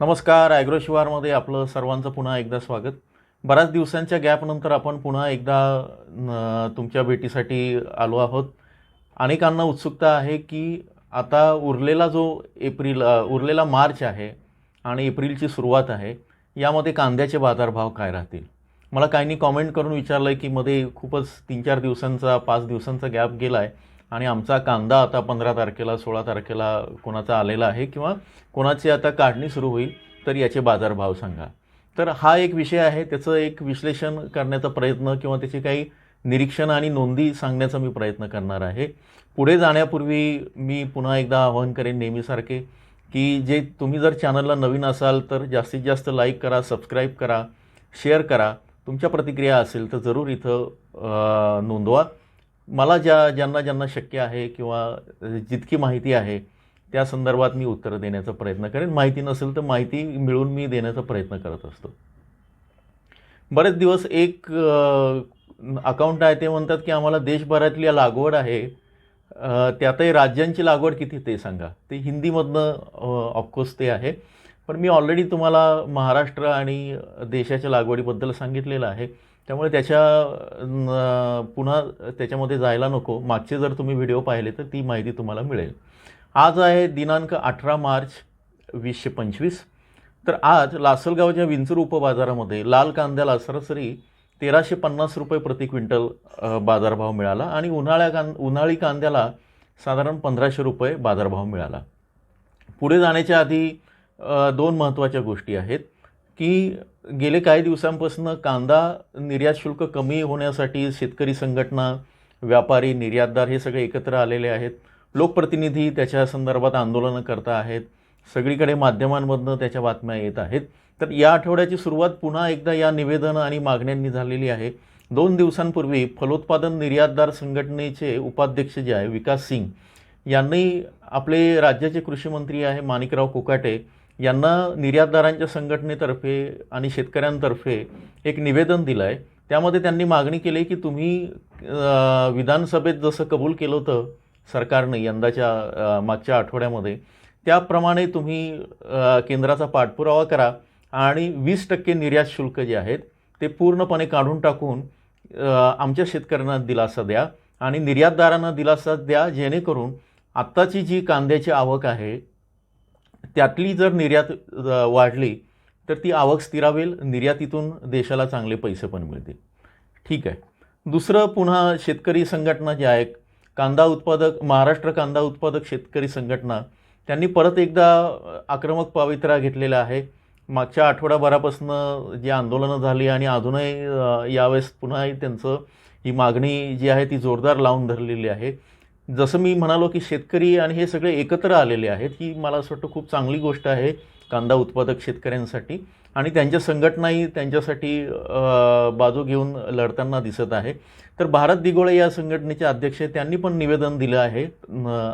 नमस्कार ॲग्रो शिवारमध्ये आपलं सर्वांचं पुन्हा एकदा स्वागत. बऱ्याच दिवसांच्या गॅपनंतर आपण पुन्हा एकदा तुमच्या भेटीसाठी आलो आहोत. अनेकांना उत्सुकता आहे की आता उरलेला जो एप्रिल उरलेला मार्च आहे आणि एप्रिलची सुरुवात आहे यामध्ये कांद्याचे बाजारभाव काय राहतील? मला काहींनी कॉमेंट करून विचारलं आहे की मध्ये खूपच तीन चार दिवसांचा पाच दिवसांचा गॅप गेला आहे आणि आमचा कांदा आता पंधरा तारखेला सोळा तारखेला कोणाचा आलेला आहे किंवा कोणाची आता काढणी सुरू होईल तर याचे बाजारभाव सांगा. तर हा एक विषय आहे त्याचं एक विश्लेषण करण्याचा प्रयत्न किंवा त्याची काही निरीक्षण आणि नोंदी सांगण्याचा मी प्रयत्न करणार आहे. पुढे जाण्यापूर्वी मी पुन्हा एकदा आवाहन करेन नेहमीसारखे की जे तुम्ही जर चॅनलला नवीन असाल तर जास्तीत जास्त लाईक करा सबस्क्राईब करा शेअर करा. तुमच्या प्रतिक्रिया असेल तर जरूर इथं नोंदवा. मला ज्या ज्यांना ज्यांना शक्य आहे किंवा जितकी माहिती आहे त्या संदर्भात मी उत्तरं देण्याचा प्रयत्न करेन. माहिती नसेल तर माहिती मिळवून मी देण्याचा प्रयत्न करत असतो. बरेच दिवस एक अकाउंट आहे ते म्हणतात की आम्हाला देशभरातली लागवड आहे. त्यातही राज्यांची लागवड किती ते सांगा. ते हिंदीमधनं ऑफकोर्स ते आहे. पण मी ऑलरेडी तुम्हाला महाराष्ट्र आणि देशाच्या लागवडीबद्दल सांगितलेलं आहे. त्यामुळे त्याच्या पुन्हा त्याच्यामध्ये जायला नको. मागचे जर तुम्ही व्हिडिओ पाहिले तर ती माहिती तुम्हाला मिळेल. आज आहे दिनांक अठरा मार्च वीसशे पंचवीस. तर आज लासलगावच्या विंचूर उपबाजारामध्ये लाल कांद्याला सरासरी तेराशे पन्नास रुपये प्रति क्विंटल बाजारभाव मिळाला आणि उन्हाळ्या कां उन्हाळी कांद्याला साधारण पंधराशे रुपये बाजारभाव मिळाला. पुढे जाण्याच्या आधी दोन महत्त्वाच्या गोष्टी आहेत. की गेले काही दिवसांपासून कांदा निर्यात शुल्क कमी होण्यासाठी शेतकरी संघटना व्यापारी निर्यातदार हे सगळे एकत्र आलेले आहेत. लोकप्रतिनिधी त्याच्या संदर्भात आंदोलनं करत आहेत. सगळीकडे माध्यमांमधनं त्याच्या बातम्या येत आहेत. तर या आठवड्याची सुरुवात पुन्हा एकदा या निवेदन आणि मागण्यांनी झालेली आहे. दोन दिवसांपूर्वी फलोत्पादन निर्यातदार संघटनेचे उपाध्यक्ष जे आहे विकास सिंग यांनी आपले राज्याचे कृषी मंत्री आहे माणिकराव कोकाटे यांना निर्यातदारांच्या संघटनेतर्फे आणि शेतकऱ्यांतर्फे एक निवेदन दिलं आहे त्यामध्ये त्यांनी मागणी केली की तुम्ही विधानसभेत जसं कबूल केलं होतं सरकारने यंदाच्या मागच्या आठवड्यामध्ये त्याप्रमाणे तुम्ही केंद्राचा पाठपुरावा करा आणि वीस टक्के निर्यात शुल्क जे आहेत ते पूर्णपणे काढून टाकून आमच्या शेतकऱ्यांना दिलासा द्या आणि निर्यातदारांना दिलासा द्या जेणेकरून आत्ताची जी कांद्याची आवक आहे त्यातली जर निर्यात वाढली तर ती आवक स्थिरावेल निर्यातीतून देशाला चांगले पैसे पण मिळतील. ठीक आहे. दुसरं पुन्हा शेतकरी संघटना ज्या आहे. कांदा उत्पादक महाराष्ट्र कांदा उत्पादक शेतकरी संघटना त्यांनी परत एकदा आक्रमक पावित्रा घेतलेला आहे. मागच्या आठवडाभरापासून जी आंदोलनं झाली आणि अजूनही यावेळेस पुन्हा त्यांचं ही मागणी जी आहे ती जोरदार लावून धरलेली आहे. जसं मी म्हणालो की शेतकरी आणि हे सगळे एकत्र आलेले आहेत ही मला असं वाटतं खूप चांगली गोष्ट आहे कांदा उत्पादक शेतकऱ्यांसाठी. आणि त्यांच्या संघटनाही त्यांच्यासाठी बाजू घेऊन लढताना दिसत आहे. तर भारत दिगोळे या संघटनेचे अध्यक्ष त्यांनी पण निवेदन दिलं आहे.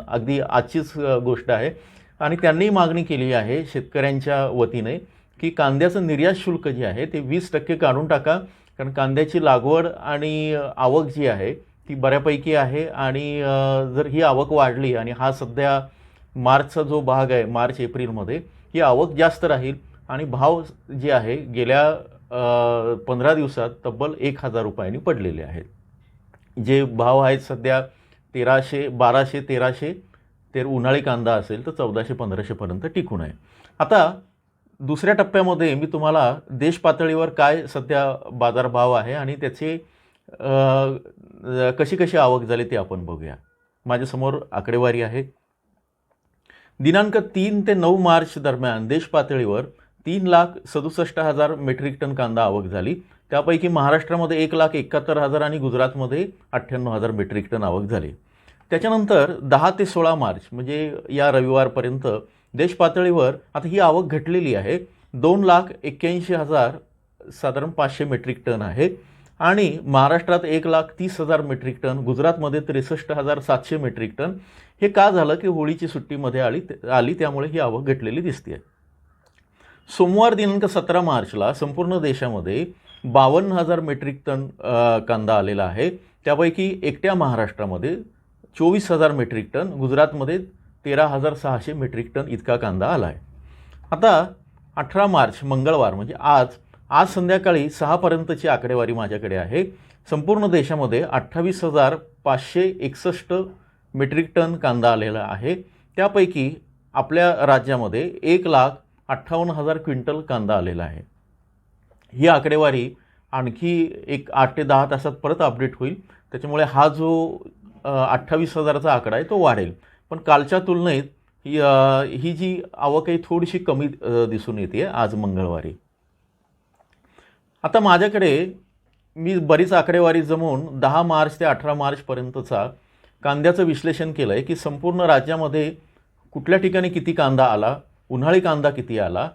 अगदी आजचीच गोष्ट आहे. आणि त्यांनी मागणी केली आहे शेतकऱ्यांच्या वतीने की कांद्याचं निर्यात शुल्क जे आहे ते वीस टक्के काढून टाका. कारण कांद्याची लागवड आणि आवक जी आहे ती बऱ्यापैकी आहे आणि जर ही आवक वाढली आणि हा सध्या मार्चचा जो भाग आहे मार्च एप्रिलमध्ये ही आवक जास्त राहील आणि भाव जे आहे गेल्या पंधरा दिवसात तब्बल एक हजार रुपयांनी पडलेले आहेत. जे भाव आहेत सध्या तेराशे बाराशे तेराशे ते उन्हाळी कांदा असेल तर चौदाशे पंधराशेपर्यंत टिकून आहे. आता दुसऱ्या टप्प्यामध्ये मी तुम्हाला देश पातळीवर काय सध्या बाजारभाव आहे आणि त्याचे कशी कशी आवक झाली ते आपण बघूया. माझ्यासमोर आकडेवारी आहे. दिनांक तीन ते नऊ मार्च दरम्यान देश पातळीवर तीन लाख सदुसष्ट हजार मेट्रिक टन कांदा आवक झाली. त्यापैकी महाराष्ट्रामध्ये एक लाख एकाहत्तर हजार आणि गुजरातमध्ये अठ्ठ्याण्णव हजार मेट्रिक टन आवक झाली. त्याच्यानंतर दहा ते सोळा मार्च म्हणजे या रविवारपर्यंत देश पातळीवर आता ही आवक घटलेली आहे. दोन लाख एक्क्याऐंशी हजार साधारण पाचशे मेट्रिक टन आहे. आणि महाराष्ट्रात एक लाख तीस हजार मेट्रिक टन गुजरातमध्ये त्रेसष्ट हजार सातशे मेट्रिक टन. हे का झालं की होळीची सुट्टीमध्ये आली आली त्यामुळे ही आवक घटलेली दिसते सोमवार दिनांक सतरा मार्चला संपूर्ण देशामध्ये बावन्न हजार मेट्रिक टन कांदा आलेला आहे. त्यापैकी एकट्या महाराष्ट्रामध्ये चोवीस हजार मेट्रिक टन गुजरातमध्ये तेरा हजार सहाशे मेट्रिक टन इतका कांदा आला आहे आता अठरा मार्च मंगळवार म्हणजे आज आज संध्याकाळी सहापर्यंतची आकडेवारी माझ्याकडे आहे. संपूर्ण देशामध्ये अठ्ठावीस हजार पाचशे एकसष्ट मेट्रिक टन कांदा आलेला आहे. त्यापैकी आपल्या राज्यामध्ये एक लाख अठ्ठावन्न हजार क्विंटल कांदा आलेला आहे. ही आकडेवारी आणखी एक आठ ते दहा तासात परत अपडेट होईल. त्याच्यामुळे हा जो अठ्ठावीस हजाराचा आकडा आहे तो वाढेल. पण कालच्या तुलनेत ही ही जी आवक आहे थोडीशी कमी दिसून येते आज मंगळवारी. आता माझ्याकडे मी बरीच आकडेवारी जमवून दहा मार्च ते अठरा मार्चपर्यंतचा कांद्याचं विश्लेषण केलं आहे की संपूर्ण राज्यामध्ये कुठल्या ठिकाणी किती कांदा आला उन्हाळी कांदा किती आला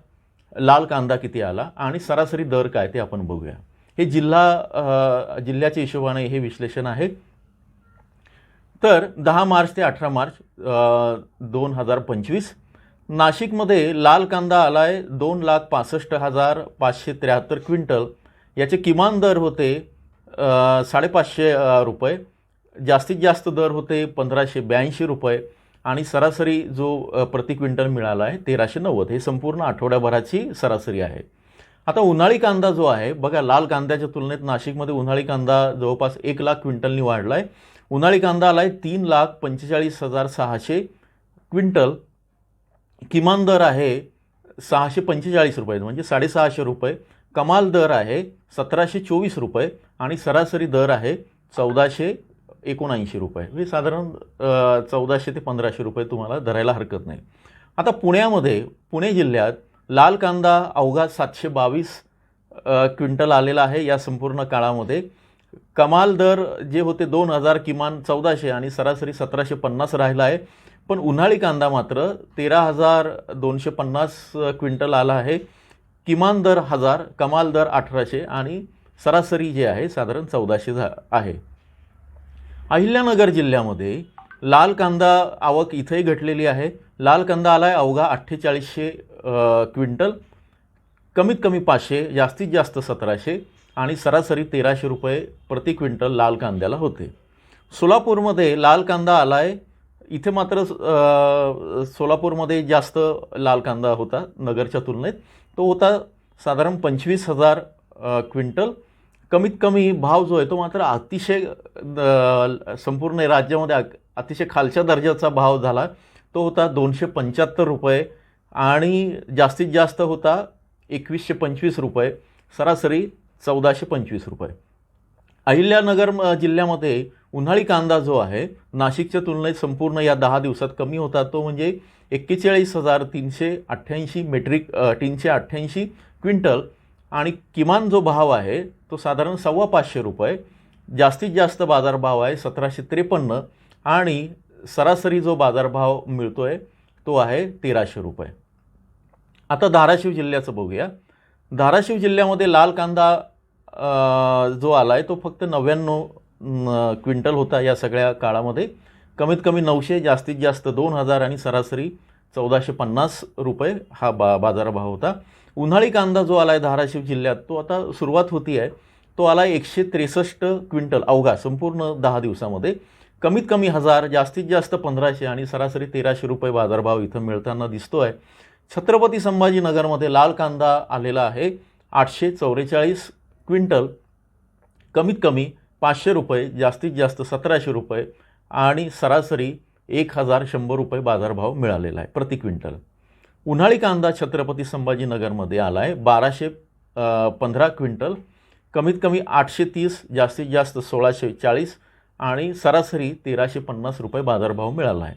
लाल कांदा किती आला आणि सरासरी दर काय ते आपण बघूया. हे जिल्हा जिल्ह्याच्या हिशोबाने हे विश्लेषण आहे. तर दहा मार्च ते अठरा मार्च दोन हजार पंचवीस नाशिकमध्ये लाल कांदा आला आहे दोन लाख पासष्ट हजार पाचशे त्र्याहत्तर क्विंटल. याचे किमान दर होते साडेपाचशे रुपये. जास्तीत जास्त दर होते पंधराशे ब्याऐंशी रुपये. आणि सरासरी जो प्रति क्विंटल मिळाला आहे तेराशे नव्वद. हे संपूर्ण आठवड्याभराची सरासरी आहे. आता उन्हाळी कांदा जो आहे बघा लाल कांद्याच्या तुलनेत नाशिकमध्ये उन्हाळी कांदा जवळपास एक लाख क्विंटलनी वाढला आहे उन्हाळी कांदा आला आहे तीन लाख पंचेचाळीस हजार सहाशे क्विंटल. किमान दर आहे सहाशे पंचेचाळीस रुपये म्हणजे साडेसहाशे रुपये. कमाल दर आहे सतराशे चोवीस रुपये आणि सरासरी दर आहे चौदाशे एकोणऐंशी रुपये. म्हणजे साधारण चौदाशे ते पंधराशे रुपये तुम्हाला धरायला हरकत नाही. आता पुण्यामध्ये पुणे जिल्ह्यात लाल कांदा अवघा सातशे बावीस क्विंटल आलेला आहे या संपूर्ण काळामध्ये. कमाल दर जे होते दोन हजार किमान चौदाशे आणि सरासरी सतराशे पन्नास राहिला आहे. पण उन्हाळी कांदा मात्र तेरा हजार दोनशे पन्नास क्विंटल आला आहे. किमान दर हजार कमाल दर अठराशे आणि सरासरी जे आहे साधारण चौदाशे झा आहे. अहिल्यानगर जिल्ह्यामध्ये लाल कांदा आवक इथंही घटलेली आहे. लाल कांदा आला आहे अवघा अठ्ठेचाळीसशे क्विंटल. कमीत कमी पाचशे जास्तीत जास्त सतराशे आणि सरासरी तेराशे रुपये प्रति क्विंटल लाल कांद्याला होते. सोलापूरमध्ये लाल कांदा आला आहे इथे मात्र सोलापूरमध्ये जास्त लाल कांदा होता नगरच्या तुलनेत. तो होता साधारण पंचवीस हजार क्विंटल. कमीत कमी भाव जो आहे तो मात्र अतिशय संपूर्ण राज्यामध्ये अतिशय खालच्या दर्जाचा भाव झाला. तो होता दोनशे पंच्याहत्तर रुपये आणि जास्तीत जास्त होता एकवीसशे पंचवीस रुपये. सरासरी चौदाशे पंचवीस रुपये. अहिल्यानगर म- जिल्ह्यामध्ये उन्हाळी कांदा जो आहे नाशिकच्या तुलनेत संपूर्ण या दहा दिवसात कमी होता. तो म्हणजे एक्केचाळीस हजार तीनशे अठ्ठ्याऐंशी मेट्रिक तीनशे अठ्ठ्याऐंशी क्विंटल आणि किमान जो भाव आहे तो साधारण सव्वा पाचशे रुपये. जास्तीत जास्त बाजारभाव आहे सतराशे त्रेपन्न. आणि सरासरी जो बाजारभाव मिळतो आहे तो आहे तेराशे रुपये. आता धाराशिव जिल्ह्याचं बघूया. धाराशिव जिल्ह्यामध्ये लाल कांदा जो आला आहे तो फक्त नव्याण्णव क्विंटल होता या सगळ्या काळामध्ये. कमीत कमी नऊशे जास्तीत जास्त दोन हजार आणि सरासरी चौदाशे पन्नास रुपये हा बा बाजारभाव होता. उन्हाळी कांदा जो आला आहे धाराशिव जिल्ह्यात तो आता सुरुवात होती आहे तो आला आहे एकशे त्रेसष्ट क्विंटल अवघा संपूर्ण दहा दिवसामध्ये. कमीत कमी हजार जास्तीत जास्त पंधराशे आणि सरासरी तेराशे रुपये बाजारभाव इथं मिळताना दिसतो आहे छत्रपती संभाजीनगरमध्ये लाल कांदा आलेला आहे आठशे चौवेचाळीस क्विंटल. कमीत कमी पाचशे रुपये जास्तीत जास्त सतराशे रुपये आणि सरासरी एक हजार शंभर रुपये बाजारभाव मिळालेला आहे प्रति क्विंटल. उन्हाळी कांदा छत्रपती संभाजीनगरमध्ये आला आहे बाराशे पंधरा क्विंटल. कमीत कमी आठशे तीस जास्तीत जास्त सोळाशे चाळीस आणि सरासरी तेराशे पन्नास रुपये बाजारभाव मिळाला आहे.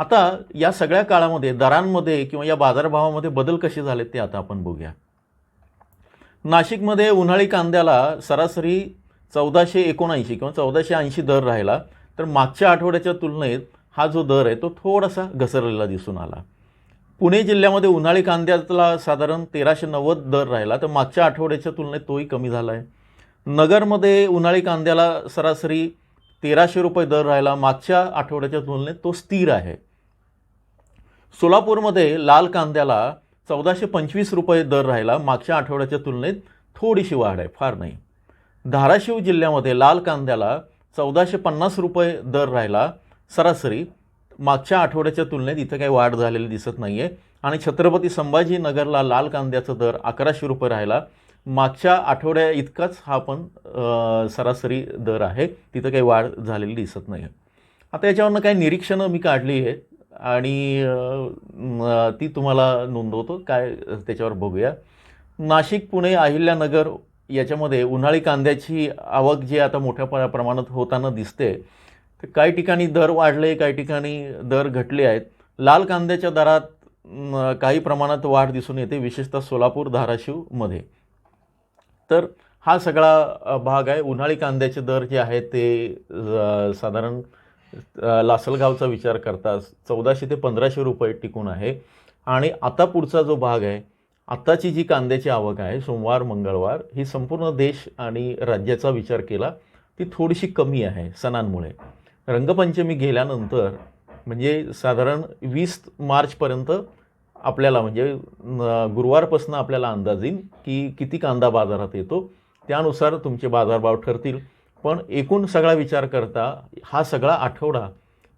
आता या सगळ्या काळामध्ये दरांमध्ये किंवा या बाजारभावामध्ये बदल कसे झाले ते आता आपण बघूया. नाशिकमध्ये उन्हाळी कांद्याला सरासरी चौदाशे एकोणऐंशी किंवा चौदाशे ऐंशी दर राहिला तर मागच्या आठवड्याच्या तुलनेत हा जो दर आहे तो थोडासा घसरलेला दिसून आला. पुणे जिल्ह्यामध्ये उन्हाळी कांद्याला साधारण तेराशे नव्वद दर राहिला तर मागच्या आठवड्याच्या तुलनेत तोही कमी झाला आहे नगरमध्ये उन्हाळी कांद्याला सरासरी तेराशे रुपये दर राहिला मागच्या आठवड्याच्या तुलनेत तो स्थिर आहे. सोलापूरमध्ये लाल कांद्याला चौदाशे पंचवीस रुपये दर राहिला मागच्या आठवड्याच्या तुलनेत थोडीशी वाढ आहे फार नाही. धाराशिव जिल्ह्यामध्ये लाल कांद्याला चौदाशे पन्नास रुपये दर राहिला. सरासरी मागच्या आठवड्याच्या तुलनेत इथं काही वाढ झालेली दिसत नाही आहे आणि छत्रपती संभाजीनगरला लाल कांद्याचा दर अकराशे रुपये राहिला. मागच्या आठवड्या इतकाच हा पण सरासरी दर आहे. तिथं काही वाढ झालेली दिसत नाही आहे आता याच्यावरनं काही निरीक्षणं मी काढली आहेत आणि ती तुम्हाला नोंदवतो. काय त्याच्यावर बघूया. नाशिक पुणे अहिल्यानगर याच्यामध्ये उन्हाळी कांद्याची आवक जी आता मोठ्या प्र- प्रमाणात होताना दिसते तर काही ठिकाणी दर वाढले काही ठिकाणी दर घटले आहेत. लाल कांद्याच्या दरात काही प्रमाणात वाढ दिसून येते विशेषतः सोलापूर धाराशिवमध्ये. तर हा सगळा भाग आहे. उन्हाळी कांद्याचे दर जे आहेत ते साधारण लासलगावचा विचार करता चौदाशे ते पंधराशे रुपये टिकून आहे. आणि आता पुढचा जो भाग आहे आत्ताची जी कांद्याची आवक आहे सोमवार मंगळवार ही संपूर्ण देश आणि राज्याचा विचार केला ती थोडीशी कमी आहे सणांमुळे. रंगपंचमी गेल्यानंतर म्हणजे साधारण वीस मार्चपर्यंत आपल्याला म्हणजे न- गुरुवारपासून आपल्याला अंदाज येईल की किती कांदा बाजारात येतो. त्यानुसार तुमचे बाजारभाव ठरतील. पण एकूण सगळा विचार करता हा सगळा आठवडा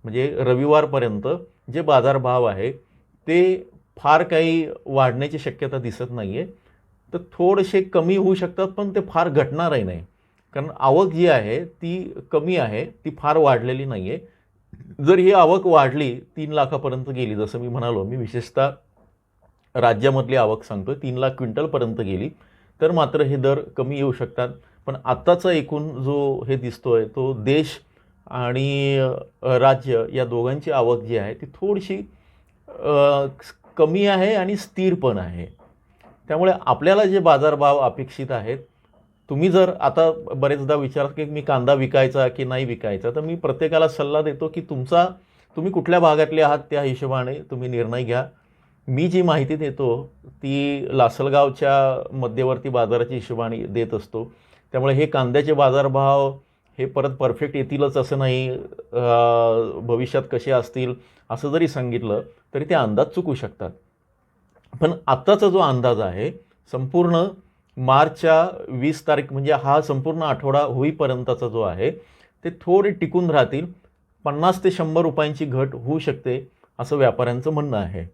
म्हणजे रविवारपर्यंत जे बाजारभाव आहे ते फार काही वाढण्याची शक्यता दिसत नाही आहे तर थोडेसे कमी होऊ शकतात पण ते फार घटणारही नाही. कारण आवक जी आहे ती कमी आहे ती फार वाढलेली नाही आहे जर ही आवक वाढली तीन लाखापर्यंत गेली जसं मी म्हणालो मी विशेषतः राज्यामधली आवक सांगतो तीन लाख क्विंटलपर्यंत गेली तर मात्र हे दर कमी येऊ शकतात. पण आत्ताचा एकूण जो हे दिसतोय तो देश आणि राज्य या दोघांची आवक जी आहे ती थोडीशी कमी आहे आणि स्थिर पण आहे. त्यामुळे आपल्याला जे बाजारभाव अपेक्षित आहेत तुम्ही जर आता बरेचदा विचारात की मी कांदा विकायचा की नाही विकायचा तर मी प्रत्येकाला सल्ला देतो की तुमचा तुम्ही कुठल्या भागातले आहात त्या हिशोबाने तुम्ही निर्णय घ्या. मी जी माहिती देतो ती लासलगावच्या मध्यवर्ती बाजाराच्या हिशोबाने देत असतो. त्यामुळे हे कांद्याचे बाजारभाव हे परत परफेक्ट येतीलच असं नाही भविष्यात कसे असतील असं जरी सांगितलं तरी ते अंदाज चुकू शकतात. पण आत्ताचा जो अंदाज आहे संपूर्ण मार्चच्या वीस तारीख म्हणजे हा संपूर्ण आठवडा होईपर्यंतचा जो आहे ते थोडे टिकून राहतील. पन्नास ते शंभर रुपयांची घट होऊ शकते असं व्यापाऱ्यांचं म्हणणं आहे.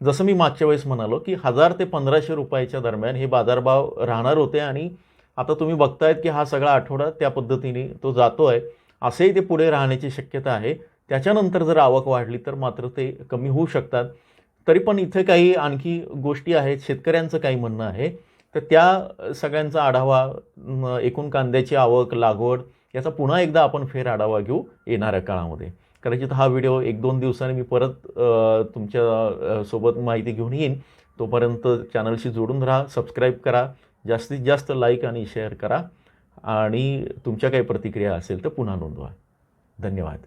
जसं मी मागच्या वेळेस म्हणालो की हजार ते पंधराशे रुपयाच्या दरम्यान हे बाजारभाव राहणार होते आणि आता तुम्ही बघतायत की हा सगळा आठवडा त्या पद्धतीने तो जातो आहे असेही ते पुढे राहण्याची शक्यता आहे. त्याच्यानंतर जर आवक वाढली तर मात्र ते कमी होऊ शकतात. तरी पण इथे काही आणखी गोष्टी आहेत. शेतकऱ्यांचं काही म्हणणं आहे. तर त्या सगळ्यांचा आढावा एकूण कांद्याची आवक लागवड याचा पुन्हा एकदा आपण फेर आढावा घेऊ येणाऱ्या काळामध्ये. कदाचित हा व्हिडिओ एक दोन दिवसांनी मी परत तुमच्यासोबत माहिती घेऊन येईन. तोपर्यंत चॅनलशी जोडून राहा सबस्क्राईब करा. जास्तीत जास्त लाईक आणि शेअर करा. आणि तुमच्या काही प्रतिक्रिया असेल तर पुन्हा नोंदवा. धन्यवाद.